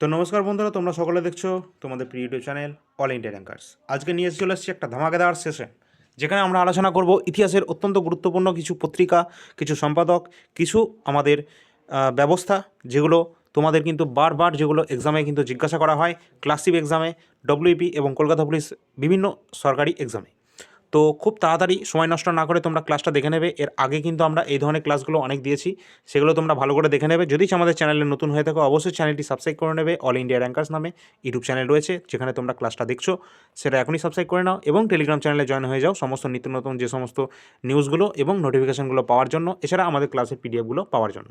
তো নমস্কার বন্ধুরা, তোমরা সকলে দেখছ তোমাদের প্রিয় YouTube channel all India rankers. আজকে নিয়ে চলে এসেছি একটা ধামাকাদার সেশন, যেখানে আমরা আলোচনা করব ইতিহাসের অত্যন্ত গুরুত্বপূর্ণ কিছু পত্রিকা, কিছু সম্পাদক, কিছু আমাদের ব্যবস্থা, যেগুলো তোমাদের কিন্তু বারবার যেগুলো এক্সামে কিন্তু জিজ্ঞাসা করা হয় ক্লাসিক এক্সামে ডব্লিউপি এবং কলকাতা পুলিশ বিভিন্ন সরকারি এক্সামে তো খুব তাড়াতাড়ি সময় নষ্ট না করে তোমরা ক্লাসটা দেখে নেবে। এর আগে কিন্তু আমরা এই ধরনের ক্লাসগুলো অনেক দিয়েছি। সেগুলো তোমরা ভালো করে দেখে নেবে। যদি আমাদের চ্যানেলে নতুন হয়ে থাকো, অবশ্যই চ্যানেলটি সাবস্ক্রাইব করে নেবে। অল ইন্ডিয়া র্যাঙ্কার্স নামে ইউটিউব চ্যানেল রয়েছে, যেখানে তোমরা ক্লাসটা দেখছ। সেটা এখনই সাবস্ক্রাইব করে নাও এবং টেলিগ্রাম চ্যানেলে জয়েন হয়ে যাও সমস্ত নিত্য নতুন যে সমস্ত নিউজগুলো এবং নোটিফিকেশানগুলো পাওয়ার জন্য, এছাড়া আমাদের ক্লাসের পিডিএফগুলো পাওয়ার জন্য।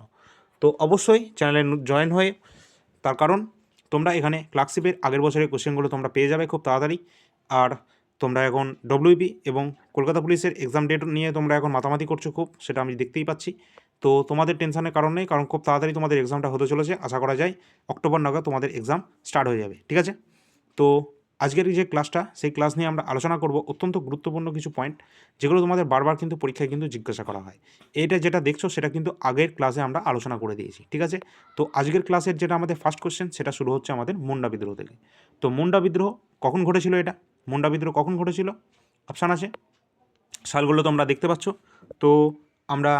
তো অবশ্যই চ্যানেলে জয়েন হয়ে তার কারণ, তোমরা এখানে ক্লার্কশিপের আগের বছরের কোশ্চেনগুলো তোমরা পেয়ে যাবে খুব তাড়াতাড়ি। আর তোমরা এখন ডব্লিউবি এবং কলকাতা পুলিশের এক্সাম ডেট নিয়ে তোমরা এখন মাতামাতি করছ খুব, সেটা আমি দেখতেই পাচ্ছি। তো তোমাদের টেনশনের কারণ নেই, কারণ খুব তাড়াতাড়ি তোমাদের এক্সামটা হতে চলেছে, আশা করা যায় অক্টোবর নাগাদ তোমাদের এক্সাম স্টার্ট হয়ে যাবে, ঠিক আছে? তো আজকের যে ক্লাসটা সেই ক্লাস নিয়ে আমরা আলোচনা করব অত্যন্ত গুরুত্বপূর্ণ কিছু পয়েন্ট যেগুলো তোমাদের বারবার কিন্তু পরীক্ষায় কিন্তু জিজ্ঞাসা করা হয়। এটা যেটা দেখছ, সেটা কিন্তু আগের ক্লাসে আমরা আলোচনা করে দিয়েছি, ঠিক আছে? তো আজকের ক্লাসের যেটা আমাদের ফার্স্ট কোশ্চেন সেটা শুরু হচ্ছে আমাদের মুন্ডা বিদ্রোহ থেকে। তো মুন্ডা বিদ্রোহ কখন ঘটেছিল এটা? মুন্ডা বিদ্রোহ কখন ঘটেছিল? অপশান আছে। সালগুলো তোমরা দেখতে পাচ্ছ। তো আমরা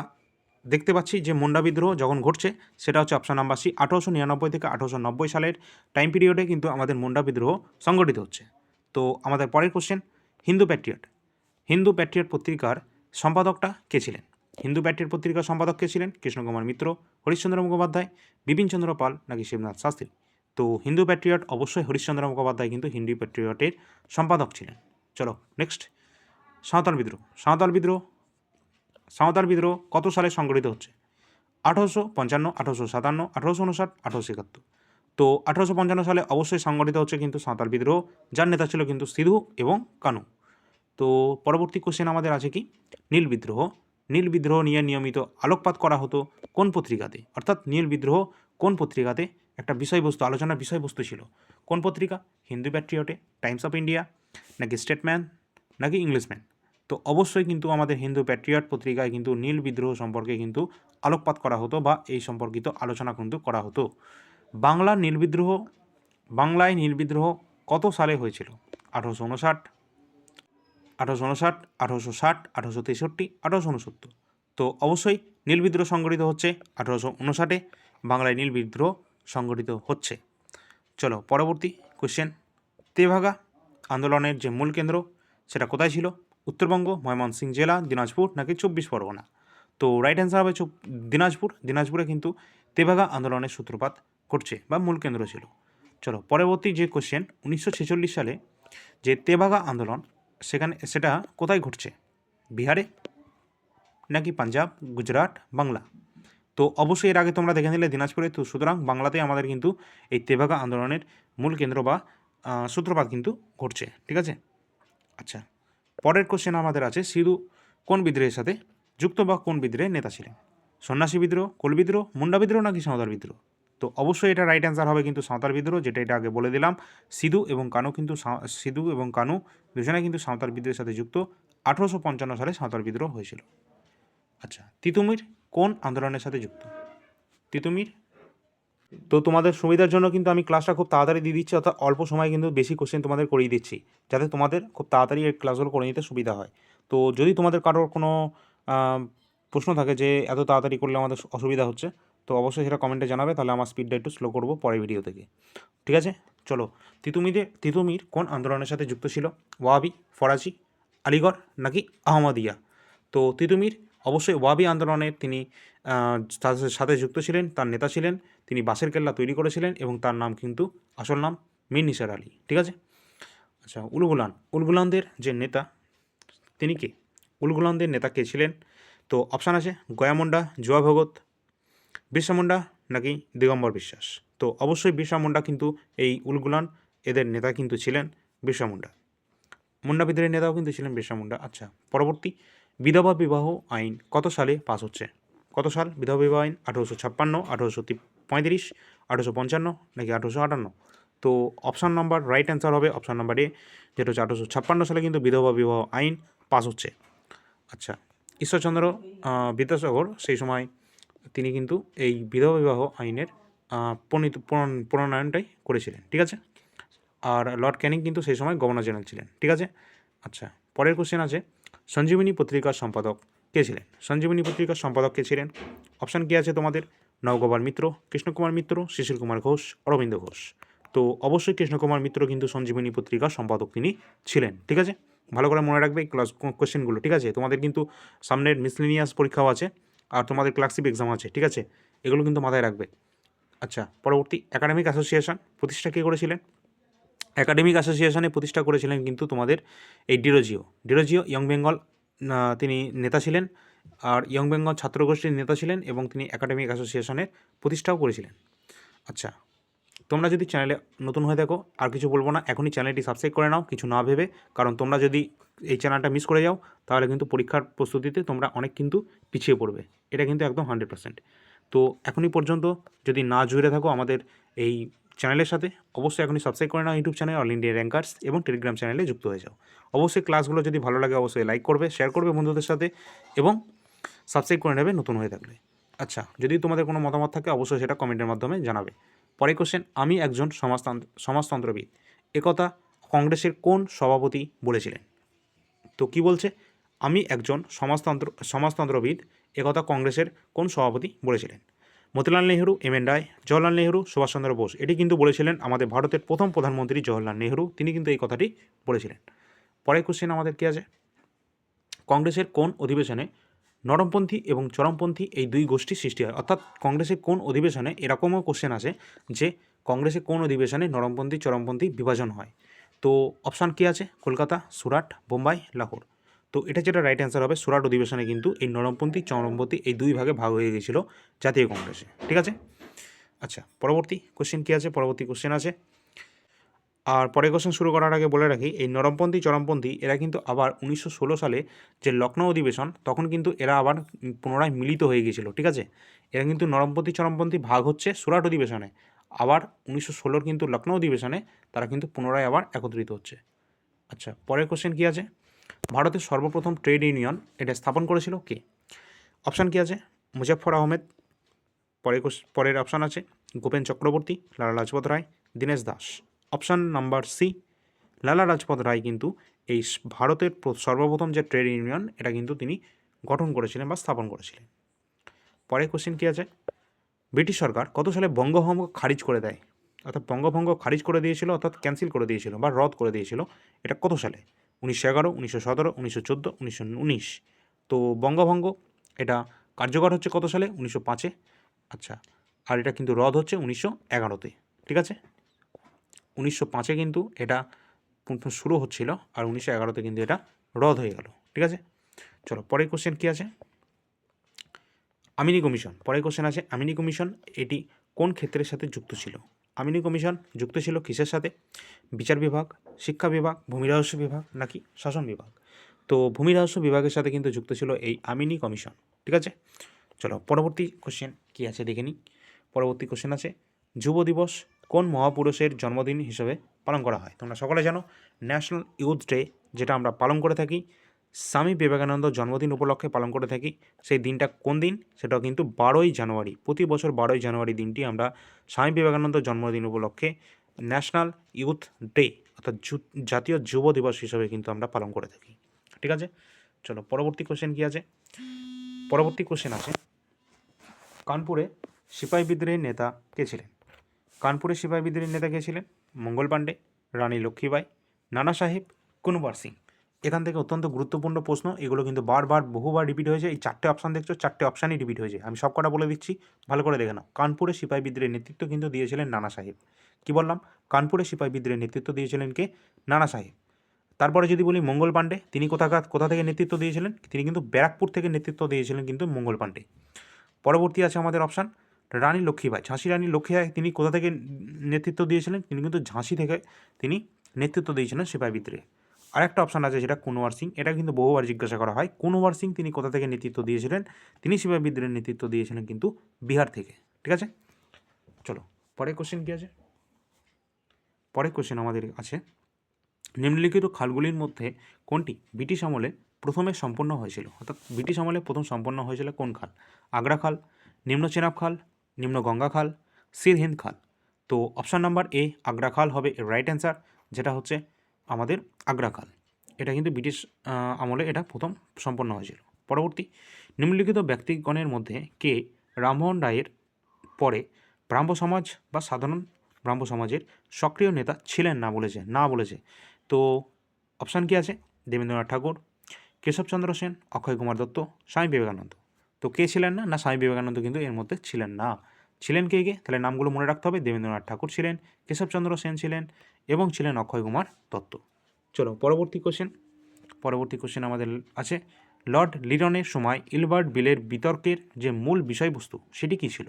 দেখতে পাচ্ছি যে মুন্ডা বিদ্রোহ যখন ঘটছে, সেটা হচ্ছে অপশান নাম্বার সি আঠারোশো নিরানব্বই থেকে আঠারোশো নব্বই সালের টাইম পিরিয়ডে কিন্তু আমাদের মুন্ডা বিদ্রোহ সংগঠিত হচ্ছে। তো আমাদের পরের question Hindu patriot Hindu patriot পত্রিকার সম্পাদকটা কে ছিলেন? হিন্দু প্যাট্রিয়ট পত্রিকার সম্পাদক কে ছিলেন? কৃষ্ণকুমার মিত্র, হরিশ্চন্দ্র মুখোপাধ্যায়, বিপিনচন্দ্র পাল নাকি শিবনাথ শাস্ত্রী? তো হিন্দু প্যাট্রিয়ট অবশ্যই হরিশ্চন্দ্র মুখোপাধ্যায় কিন্তু হিন্দু প্যাট্রিয়টের সম্পাদক ছিলেন। চলো নেক্সট সাঁওতাল বিদ্রোহ। সাঁওতাল বিদ্রোহ সাঁওতাল বিদ্রোহ কত সালে সংগঠিত হচ্ছে? আঠারোশো পঞ্চান্ন, আঠারোশো সাতান্ন, আঠারোশো উনষাট, আঠারোশো একাত্তর। তো আঠারোশো পঞ্চান্ন সালে অবশ্যই সংগঠিত হচ্ছে কিন্তু সাঁওতাল বিদ্রোহ, যার নেতা ছিল কিন্তু সিধু এবং কানু। তো পরবর্তী কোশ্চেন আমাদের আছে কি? নীল বিদ্রোহ। নীল বিদ্রোহ নিয়ে নিয়মিত আলোকপাত করা হতো কোন পত্রিকাতে? অর্থাৎ নীল বিদ্রোহ কোন পত্রিকাতে একটা বিষয়বস্তু, আলোচনার বিষয়বস্তু ছিল। কোন পত্রিকা? হিন্দু প্যাট্রিয়টে, টাইমস অফ ইন্ডিয়া, নাকি স্টেটম্যান নাকি ইংলিশম্যান? তো অবশ্যই কিন্তু আমাদের হিন্দু প্যাট্রিয়ট পত্রিকায় কিন্তু নীল বিদ্রোহ সম্পর্কে কিন্তু আলোকপাত করা হতো বা এই সম্পর্কিত আলোচনা কিন্তু করা হতো। বাংলার নীল বিদ্রোহ, বাংলায় নীল বিদ্রোহ কত সালে হয়েছিল? আঠারোশো উনষাট আঠারোশো উনষাট আঠারোশো ষাট, আঠারোশো তেষট্টি, আঠারোশো উনসত্তর তো অবশ্যই নীল বিদ্রোহ সংগঠিত হচ্ছে আঠারোশো উনষাটে বাংলায় নীল বিদ্রোহ সংগঠিত হচ্ছে। চলো, পরবর্তী কোশ্চেন তেভাগা আন্দোলনের যে মূল কেন্দ্র, সেটা কোথায় ছিল? উত্তরবঙ্গ, ময়মনসিংহ জেলা, দিনাজপুর, নাকি চব্বিশ পরগনা? তো রাইট অ্যান্সার হবে দিনাজপুর। দিনাজপুরে কিন্তু তেভাগা আন্দোলনের সূত্রপাত ঘটছে বা মূল কেন্দ্র ছিল। চলো, পরবর্তী যে কোশ্চেন উনিশশো ছেচল্লিশ সালে যে তেভাগা আন্দোলন, সেখানে সেটা কোথায় ঘটছে? বিহারে, নাকি পাঞ্জাব, গুজরাট, বাংলা? তো অবশ্যই এর আগে তোমরা দেখে নিলে দিনাজপুরে। তো সুতরাং বাংলাতে আমাদের কিন্তু এই তেভাগা আন্দোলনের মূল কেন্দ্র বা সূত্রপাত কিন্তু ঘটছে। ঠিক আছে? আচ্ছা পরের কোশ্চেন আমাদের আছে, সিধু কোন বিদ্রোহের সাথে যুক্ত বা কোন বিদ্রোহের নেতা ছিলেন? সন্ন্যাসী বিদ্রোহ, কোল বিদ্রোহ, মুন্ডা বিদ্রোহ নাকি সাঁওতাল বিদ্রোহ? তো অবশ্যই এটা রাইট অ্যান্সার হবে কিন্তু সাঁওতাল বিদ্রোহ, যেটা এটা আগে বলে দিলাম। সিধু এবং কানু কিন্তু সিধু এবং কানু দুজনে কিন্তু সাঁওতাল বিদ্রোহের সাথে যুক্ত। আঠেরোশো পঞ্চান্ন সালে সাঁওতাল বিদ্রোহ হয়েছিল। আচ্ছা তিতুমির কোন আন্দোলনের সাথে যুক্ত? তিতুমির? তো তোমাদের সুবিধার জন্য কিন্তু আমি ক্লাসটা খুব তাড়াতাড়ি দিয়ে দিচ্ছি, অর্থাৎ অল্প সময় কিন্তু বেশি কোশ্চেন তোমাদের করিয়ে দিচ্ছি, যাতে তোমাদের খুব তাড়াতাড়ি এই ক্লাসগুলো করে নিতে সুবিধা হয়। তো যদি তোমাদের কারোর কোনো প্রশ্ন থাকে যে এত তাড়াতাড়ি করলে আমাদের অসুবিধা হচ্ছে, তো অবশ্যই সেটা কমেন্টে জানাবে, তাহলে আমার স্পিডটা একটু স্লো করব পরের ভিডিও থেকে। ঠিক আছে? চলো তিতুমিরে তিতুমির কোন আন্দোলনের সাথে যুক্ত ছিল? ওয়াবি ফরাজি আলিগড় নাকি আহমদিয়া? তো তিতুমির অবশ্যই ওয়াবি আন্দোলনের তিনি তাদের সাথে যুক্ত ছিলেন, তার নেতা ছিলেন, তিনি বাসের কেল্লা তৈরি করেছিলেন এবং তার নাম কিন্তু, আসল নাম মীর নিসার আলী, ঠিক আছে? আচ্ছা উলগুলান উলগুলানদের যে নেতা, তিনি কে? উলগুলানদের নেতা কে ছিলেন? তো অপশান আছে গয়ামুন্ডা জুয়া ভগত, বিরসা মুন্ডা নাকি দিগম্বর বিশ্বাস? তো অবশ্যই বিরসা মুন্ডা কিন্তু এই উলগুলান এদের নেতা কিন্তু ছিলেন বিরসা মুন্ডা। মুন্ডা বিদ্রোহের নেতাও কিন্তু ছিলেন বিরসা মুন্ডা। আচ্ছা পরবর্তী বিধবা বিবাহ আইন কত সালে পাস হচ্ছে? কত সাল? বিধবা বিবাহ আইন আঠেরোশো ছাপ্পান্ন, আঠেরোশো পঁয়ত্রিশ, আঠেরোশো পঞ্চান্ন নাকি আঠেরোশো আটান্ন? তো অপশান নাম্বার রাইট অ্যান্সার হবে অপশান নাম্বার এ যেটা হচ্ছে আঠেরোশো ছাপ্পান্ন সালে কিন্তু বিধবা বিবাহ আইন পাস হচ্ছে। আচ্ছা ঈশ্বরচন্দ্র বিদ্যাসাগর সেই সময় তিনি কিন্তু এই বিধবা বিবাহ আইনের প্রণীত প্রণয়নটাই করেছিলেন, ঠিক আছে? আর লর্ড ক্যানিং কিন্তু সেই সময় গভর্নর জেনারেল ছিলেন, ঠিক আছে? আচ্ছা পরের কোশ্চেন আছে সঞ্জীবনী পত্রিকার সম্পাদক কে ছিলেন? সঞ্জীবনী পত্রিকার সম্পাদক কে ছিলেন? অপশান কী আছে তোমাদের? নবগোপাল মিত্র, কৃষ্ণকুমার মিত্র শিশির কুমার ঘোষ, অরবিন্দ ঘোষ। তো অবশ্যই কৃষ্ণকুমার মিত্র কিন্তু সঞ্জীবনী পত্রিকার সম্পাদক তিনি ছিলেন, ঠিক আছে? ভালো করে মনে রাখবে এই ক্লাস কোশ্চেনগুলো ঠিক আছে? তোমাদের কিন্তু সামনের মিসলিনিয়াস পরীক্ষাও আছে আর তোমাদের ক্লাসিপ এক্সাম আছে, ঠিক আছে? এগুলো কিন্তু মাথায় রাখবে। আচ্ছা পরবর্তী একাডেমিক অ্যাসোসিয়েশন প্রতিষ্ঠা কে করেছিলেন? একাডেমিক অ্যাসোসিয়েশনে প্রতিষ্ঠা করেছিলেন কিন্তু তোমাদের এই ডিরোজিও ডিরোজিও ইয়ং বেঙ্গল তিনি নেতা ছিলেন আর ইয়ং বেঙ্গল ছাত্রগোষ্ঠীর নেতা ছিলেন এবং তিনি একাডেমিক অ্যাসোসিয়েশনের প্রতিষ্ঠাও করেছিলেন। আচ্ছা তোমরা যদি চ্যানেলে নতুন হয়ে থাকো, আর কিছু বলব না, এখনই চ্যানেলটি সাবস্ক্রাইব করে নাও, কিছু না ভেবে, কারণ তোমরা যদি এই চ্যানেলটা মিস করে যাও, তাহলে কিন্তু পরীক্ষার প্রস্তুতিতে তোমরা অনেক কিন্তু পিছিয়ে পড়বে। এটা কিন্তু একদম হান্ড্রেড পার্সেন্ট। তো এখনই পর্যন্ত যদি না জুড়ে থাকো আমাদের এই চ্যানেলের সাথে অবশ্যই এখনই সাবস্ক্রাইব করে নাও YouTube channel all India rankers এবং টেলিগ্রাম চ্যানেলে যুক্ত হয়ে যাও। অবশ্যই ক্লাসগুলো যদি ভালো লাগে অবশ্যই লাইক করবে শেয়ার করবে বন্ধুদের সাথে এবং সাবস্ক্রাইব করে নেবে নতুন হয়ে থাকলে। আচ্ছা যদি তোমাদের কোনো মতামত থাকে অবশ্যই সেটা কমেন্টের মাধ্যমে জানাবে। পরে কোশ্চেন আমি একজন সমাজতন্ত্র, সমাজতন্ত্রবিদ। একথা কংগ্রেসের কোন সভাপতি বলেছিলেন? তো কি বলছে? আমি একজন সমাজতন্ত্র, সমাজতন্ত্রবিদ, একথা কংগ্রেসের কোন সভাপতি বলেছিলেন? Motilal Nehru, M N Roy Jawaharlal Nehru, Subhash Chandra Bose. এটি কিন্তু বলেছিলেন আমাদের ভারতের প্রথম প্রধানমন্ত্রী জওয়াহরলাল নেহরু। তিনি কিন্তু এই কথাটি বলেছিলেন। পরের কোশ্চেন আমাদের কি আছে? কংগ্রেসের কোন অধিবেশনে নরমপন্থী এবং চরমপন্থী এই দুই গোষ্ঠী সৃষ্টি হয়? অর্থাৎ কংগ্রেসের কোন অধিবেশনে এরকমও কোশ্চেন আছে যে কংগ্রেসের কোন অধিবেশনে নরমপন্থী, চরমপন্থী বিভাজন হয়? তো অপশান কী আছে? কলকাতা, সুরাট, বোম্বাই, লাহোর। তো এটা যেটা রাইট অ্যান্সার হবে, সুরাট অধিবেশনে কিন্তু এই নরমপন্থী, চরমপন্থী এই দুই ভাগে ভাগ হয়ে গিয়েছিল জাতীয় কংগ্রেসে। ঠিক আছে? আচ্ছা পরবর্তী কোশ্চেন কী আছে? পরবর্তী কোশ্চেন আছে। আর পরের কোশ্চেন শুরু করার আগে বলে রাখি, এই নরমপন্থী, চরমপন্থী এরা কিন্তু আবার উনিশশো ষোলো সালে যে লখনৌ অধিবেশন, তখন কিন্তু এরা আবার পুনরায় মিলিত হয়ে গিয়েছিল ঠিক আছে? এরা কিন্তু নরমপন্থী, চরমপন্থী ভাগ হচ্ছে সুরাট অধিবেশনে। আবার উনিশশো ষোলোর কিন্তু লখনৌ অধিবেশনে তারা কিন্তু পুনরায় আবার একত্রিত হচ্ছে। আচ্ছা পরের কোশ্চেন কী আছে? ভারতের সর্বপ্রথম ট্রেড ইউনিয়ন এটা স্থাপন করেছিল কে? অপশান কি আছে? মুজাফর আহমেদ। কোশ- পরের অপশান আছে Gopen Chakraborty, Lala Lajpat Rai, Dinesh Das. Option number C, Lala Lajpat Rai কিন্তু এই ভারতের সর্বপ্রথম যে ট্রেড ইউনিয়ন এটা কিন্তু তিনি গঠন করেছিলেন বা স্থাপন করেছিলেন। পরের কোশ্চেন কী আছে? ব্রিটিশ সরকার কত সালে বঙ্গভঙ্গ খারিজ করে দেয়? অর্থাৎ বঙ্গভঙ্গ খারিজ করে দিয়েছিল, অর্থাৎ ক্যান্সেল করে দিয়েছিল বা রদ করে দিয়েছিল, এটা কত সালে? উনিশশো এগারো, উনিশশো সতেরো, উনিশশো চোদ্দ, উনিশশো উনিশ। তো বঙ্গভঙ্গ, এটা কার্যকর হচ্ছে কত সালে? উনিশশো পাঁচে। আচ্ছা আর এটা কিন্তু রদ হচ্ছে উনিশশো এগারোতে। ঠিক আছে? উনিশশো পাঁচে কিন্তু এটা শুরু হচ্ছিল আর উনিশশো এগারোতে কিন্তু এটা রদ হয়ে গেল। ঠিক আছে? চলো, পরের কোশ্চেন কী আছে? আমিনি কমিশন। পরের কোশ্চেন আছে, আমিনি কমিশন এটি কোন ক্ষেত্রের সাথে যুক্ত ছিল? আমিনি কমিশন যুক্ত ছিল কিসের সাথে? বিচার বিভাগ, শিক্ষা বিভাগ, ভূমি রহস্য বিভাগ নাকি শাসন বিভাগ? তো ভূমি রহস্য বিভাগের সাথে কিন্তু যুক্ত ছিল এই আমিনি কমিশন, ঠিক আছে? চলো পরবর্তী কোশ্চেন কী আছে দেখে নিই। পরবর্তী কোশ্চেন আছে, যুব দিবস কোন মহাপুরুষের জন্মদিন হিসেবে পালন করা হয়? তোমরা সকলে জানো ন্যাশনাল ইউথ ডে যেটা আমরা পালন করে থাকি। স্বামী বিবেকানন্দ জন্মদিন উপলক্ষে পালন করে থাকি। সেই দিনটা কোন দিন? সেটাও কিন্তু বারোই জানুয়ারি। প্রতি বছর বারোই জানুয়ারি দিনটি আমরা স্বামী বিবেকানন্দ জন্মদিন উপলক্ষে ন্যাশনাল ইউথ ডে অর্থাৎ জাতীয় যুব দিবস হিসেবে কিন্তু আমরা পালন করে থাকি। ঠিক আছে? চলো, পরবর্তী কোশ্চেন কী আছে? পরবর্তী কোশ্চেন আছে, কানপুরে সিপাহী বিদ্রোহের নেতা কে ছিলেন? কানপুরে সিপাহী বিদ্রোহের নেতা কে ছিলেন? মঙ্গল পাণ্ডে, রানী লক্ষ্মীবাই নানা সাহেব, কুনবার সিং। এখান থেকে অত্যন্ত গুরুত্বপূর্ণ প্রশ্ন। এগুলো কিন্তু বারবার, বহুবার রিপিট হয়েছে। এই চারটে অপশান দেখছ, চারটে অপশানই রিপিট হয়েছে। আমি সব কটা বলে দিচ্ছি, ভালো করে দেখে নাও। কানপুরে সিপাহী বিদ্রোহের নেতৃত্ব কিন্তু দিয়েছিলেন নানা সাহেব। কী বললাম? কানপুরে সিপাহী বিদ্রোহের নেতৃত্ব দিয়েছিলেন কে? নানা সাহেব। তারপরে যদি বলি মঙ্গল পাণ্ডে, তিনি কোথাকার কোথা থেকে নেতৃত্ব দিয়েছিলেন? তিনি কিন্তু ব্যারাকপুর থেকে নেতৃত্ব দিয়েছিলেন কিন্তু মঙ্গল পাণ্ডে। পরবর্তী আছে আমাদের অপশান রানী লক্ষ্মীবাই ঝাঁসি রানী লক্ষ্মীবাই তিনি কোথা থেকে নেতৃত্ব দিয়েছিলেন? তিনি কিন্তু ঝাঁসি থেকে তিনি নেতৃত্ব দিয়েছিলেন সিপাহী বিদ্রোহে আরেকটা অপশান আছে যেটা কুনওয়ার সিং, এটা কিন্তু বহুবার জিজ্ঞাসা করা হয়, কুনওয়ার সিং তিনি কোথা থেকে নেতৃত্ব দিয়েছিলেন? তিনি সিপাহী বিদ্রোহের নেতৃত্ব দিয়েছিলেন কিন্তু বিহার থেকে, ঠিক আছে? চলো, পরের কোশ্চেন কী আছে? পরের কোশ্চেন আমাদের আছে, নিম্নলিখিত খালগুলির মধ্যে কোনটি ব্রিটিশ আমলে প্রথমে সম্পন্ন হয়েছিল? অর্থাৎ ব্রিটিশ আমলে প্রথম সম্পন্ন হয়েছিল কোন খাল? আগ্রা খাল, নিম্ন চেনাব খাল, নিম্ন গঙ্গা খাল সিরহিন্দ খাল। তো অপশান নাম্বার এ আগ্রা খাল হবে রাইট অ্যান্সার যেটা হচ্ছে আমাদের আগ্রাকাল। এটা কিন্তু ব্রিটিশ আমলে এটা প্রথম সম্পন্ন হয়েছিল। পরবর্তী নিম্নলিখিত ব্যক্তিগণের মধ্যে কে রামমোহন রায়ের পরে ব্রাহ্ম সমাজ বা সাধারণ ব্রাহ্ম সমাজের সক্রিয় নেতা ছিলেন না বলেছে না বলেছে। তো অপশান কি আছে? দেবেন্দ্রনাথ ঠাকুর কেশবচন্দ্র সেন, অক্ষয় কুমার দত্ত, স্বামী বিবেকানন্দ। তো কে ছিলেন না? না, স্বামী বিবেকানন্দ কিন্তু এর মধ্যে ছিলেন না। ছিলেন কে কে? তাহলে নামগুলো মনে রাখতে হবে। দেবেন্দ্রনাথ ঠাকুর ছিলেন কেশবচন্দ্র সেন ছিলেন এবং ছিলেন অক্ষয় কুমার দত্ত। চলো, পরবর্তী কোশ্চেন পরবর্তী কোশ্চেন আমাদের আছে, লর্ড লিটনের সময় ইলবার্ট বিলের বিতর্কের যে মূল বিষয়বস্তু, সেটি কী ছিল?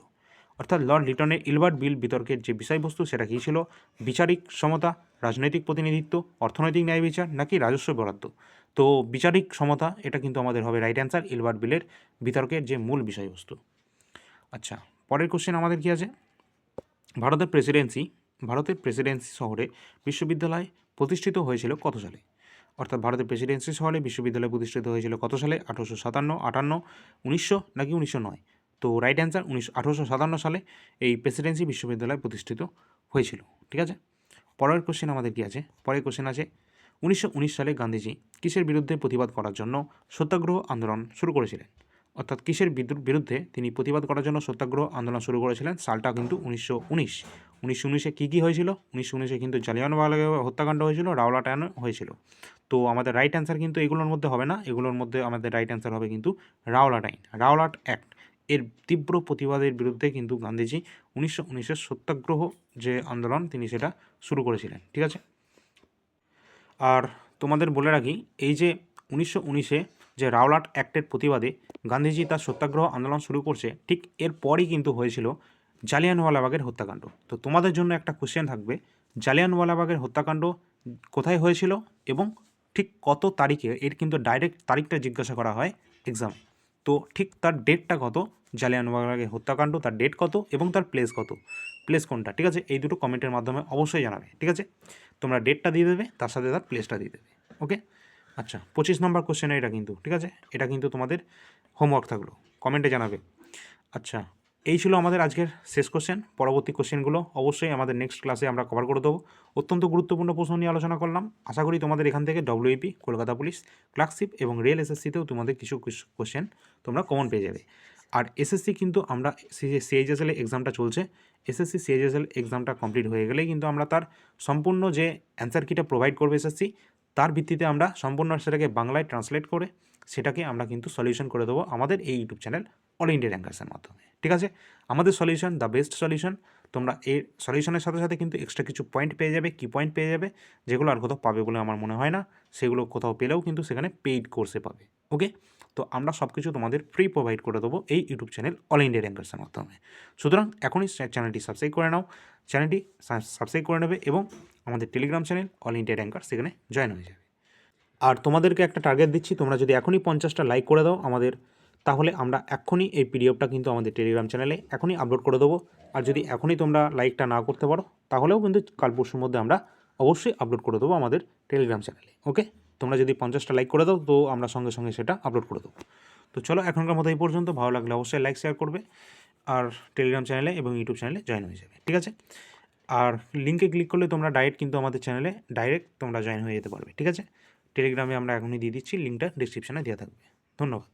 অর্থাৎ লর্ড লিটনের ইলবার্ট বিল বিতর্কের যে বিষয়বস্তু, সেটা কী ছিল? বিচারিক সমতা, রাজনৈতিক প্রতিনিধিত্ব, অর্থনৈতিক ন্যায় বিচার, নাকি রাজস্ব বরাদ্দ? তো বিচারিক সমতা, এটা কিন্তু আমাদের হবে রাইট অ্যান্সার ইলবার্ট বিলের বিতর্কের যে মূল বিষয়বস্তু। আচ্ছা পরের কোশ্চেন আমাদের কী আছে? ভারতের প্রেসিডেন্সি ভারতের প্রেসিডেন্সি শহরে বিশ্ববিদ্যালয় প্রতিষ্ঠিত হয়েছিল কত সালে? অর্থাৎ ভারতের প্রেসিডেন্সি শহরে বিশ্ববিদ্যালয় প্রতিষ্ঠিত হয়েছিল কত সালে? আঠারোশো সাতান্ন, আটান্ন, উনিশশো নাকি উনিশশো নয়? তো রাইট অ্যান্সার উনিশশো আঠারোশো সাতান্ন সালে এই প্রেসিডেন্সি বিশ্ববিদ্যালয় প্রতিষ্ঠিত হয়েছিল। ঠিক আছে? পরের কোশ্চেন আমাদের কী আছে? পরের কোশ্চেন আছে, উনিশশো উনিশ সালে গান্ধীজি কিসের বিরুদ্ধে প্রতিবাদ করার জন্য সত্যাগ্রহ আন্দোলন শুরু করেছিলেন? অর্থাৎ কিসের বিরুদ্ধে তিনি প্রতিবাদ করার জন্য সত্যাগ্রহ আন্দোলন শুরু করেছিলেন সালটা কিন্তু উনিশশো উনিশ। উনিশশো উনিশে কী কী হয়েছিল? উনিশশো উনিশে কিন্তু জালিয়ানওয়ালা হত্যাকাণ্ড হয়েছিল রাওলাটান হয়েছিল। তো আমাদের রাইট অ্যান্সার কিন্তু এগুলোর মধ্যে হবে না, এগুলোর মধ্যে আমাদের রাইট অ্যান্সার হবে কিন্তু রাওলাটাইন রাওলাট অ্যাক্ট এর তীব্র প্রতিবাদের বিরুদ্ধে কিন্তু গান্ধীজি উনিশশো উনিশের সত্যাগ্রহ যে আন্দোলন তিনি সেটা শুরু করেছিলেন, ঠিক আছে? আর তোমাদের বলে রাখি, এই যে উনিশশো উনিশে যে রাওলাট অ্যাক্টের প্রতিবাদে গান্ধীজি তার সত্যাগ্রহ আন্দোলন শুরু করছে, ঠিক এরপরই কিন্তু হয়েছিল জালিয়ানওয়ালাবাগের হত্যাকাণ্ড। তো তোমাদের জন্য একটা কোশ্চেন থাকবে, জালিয়ানওয়ালাবাগের হত্যাকাণ্ড কোথায় হয়েছিল এবং ঠিক কত তারিখে? এর কিন্তু ডাইরেক্ট তারিখটা জিজ্ঞাসা করা হয় এক্সাম তো ঠিক তার ডেটটা কত? জালিয়ানওয়ালাবাগের হত্যাকাণ্ড তার ডেট কত এবং তার প্লেস কত? প্লেস কোনটা? ঠিক আছে? এই দুটো কমেন্টের মাধ্যমে অবশ্যই জানাবে, ঠিক আছে? তোমরা ডেটটা দিয়ে দেবে, তার সাথে তার প্লেসটা দিয়ে দেবে ওকে আচ্ছা পঁচিশ নম্বর কোশ্চেন এটা কিন্তু, ঠিক আছে? এটা কিন্তু তোমাদের হোমওয়ার্ক থাকল। কমেন্টে জানাবে। আচ্ছা এই ছিল আমাদের আজকের শেষ কোশ্চেন পরবর্তী কোশ্চেনগুলো অবশ্যই আমাদের নেক্সট ক্লাসে আমরা কভার করে দেবো। অত্যন্ত গুরুত্বপূর্ণ প্রশ্ন নিয়ে আলোচনা করলাম। আশা করি তোমাদের এখান থেকে ডব্লিউপি কলকাতা পুলিশ ক্লার্কশিপ এবং রেল এসএসসিতেও তোমাদের কিছু কোশ্চেন তোমরা কমন পেয়ে যাবে। আর এসএসসি কিন্তু আমরা সিএইচএসএল এক্সামটা চলছে। এসএসসি সিএইচএসএল এক্সামটা কমপ্লিট হয়ে গেলেই কিন্তু আমরা তার সম্পূর্ণ যে অ্যান্সার কিটা প্রোভাইড করবে এসএসসি তার ভিত্তিতে আমরা সম্পূর্ণ সেটাকে বাংলায় ট্রান্সলেট করে সেটাকে আমরা কিন্তু সলিউশন করে দেবো আমাদের এই ইউটিউব চ্যানেল অল ইন্ডিয়া র্যাঙ্কার্সের মাধ্যমে। ঠিক আছে? আমাদের সলিউশন দ্য বেস্ট সলিউশন তোমরা এই সলিউশনের সাথে সাথে কিন্তু এক্সট্রা কিছু পয়েন্ট পেয়ে যাবে। কি পয়েন্ট পেয়ে যাবে? যেগুলো আর কোথাও পাবে বলে আমার মনে হয় না। সেগুলো কোথাও পেলেও কিন্তু সেখানে পেইড কোর্সে পাবে। ওকে? তো আমরা সব কিছু তোমাদের ফ্রি প্রোভাইড করে দেবো এই ইউটিউব চ্যানেল অল ইন্ডিয়া র্যাঙ্কার্সের মাধ্যমে। সুতরাং এখনই চ্যানেলটি সাবস্ক্রাইব করে নাও। চ্যানেলটি সাবস্ক্রাইব করে নেবে এবং আমাদের Telegram channel all India ranker সেখানে জয়েন হয়ে যাবে। আর তোমাদেরকে একটা টার্গেট দিচ্ছি, তোমরা যদি এখনই পঞ্চাশটা লাইক করে দাও আমাদের, তাহলে আমরা এখনই এই পিডিএফটা কিন্তু আমাদের টেলিগ্রাম চ্যানেলে এখনই আপলোড করে দেবো। আর যদি এখনই তোমরা লাইকটা না করতে পারো, তাহলেও কিন্তু কাল পরশুর মধ্যে আমরা অবশ্যই আপলোড করে দেবো আমাদের টেলিগ্রাম চ্যানেলে ওকে তোমরা যদি পঞ্চাশটা লাইক করে দাও, তো আমরা সঙ্গে সঙ্গে সেটা আপলোড করে দেবো। তো চলো, এখনকার মতো এই পর্যন্ত। ভালো লাগলে অবশ্যই লাইক শেয়ার করবে। আর টেলিগ্রাম চ্যানেলে এবং ইউটিউব চ্যানেলে জয়েন হয়ে যাবে, ঠিক আছে? আর লিঙ্কে ক্লিক করলে তোমরা ডাইরেক্ট কিন্তু আমাদের চ্যানেলে ডাইরেক্ট তোমরা জয়েন হয়ে যেতে পারবে, ঠিক আছে? টেলিগ্রামে আমরা এখনই দিয়ে দিচ্ছি লিঙ্কটা ডিসক্রিপশানে দেওয়া থাকবে। ধন্যবাদ।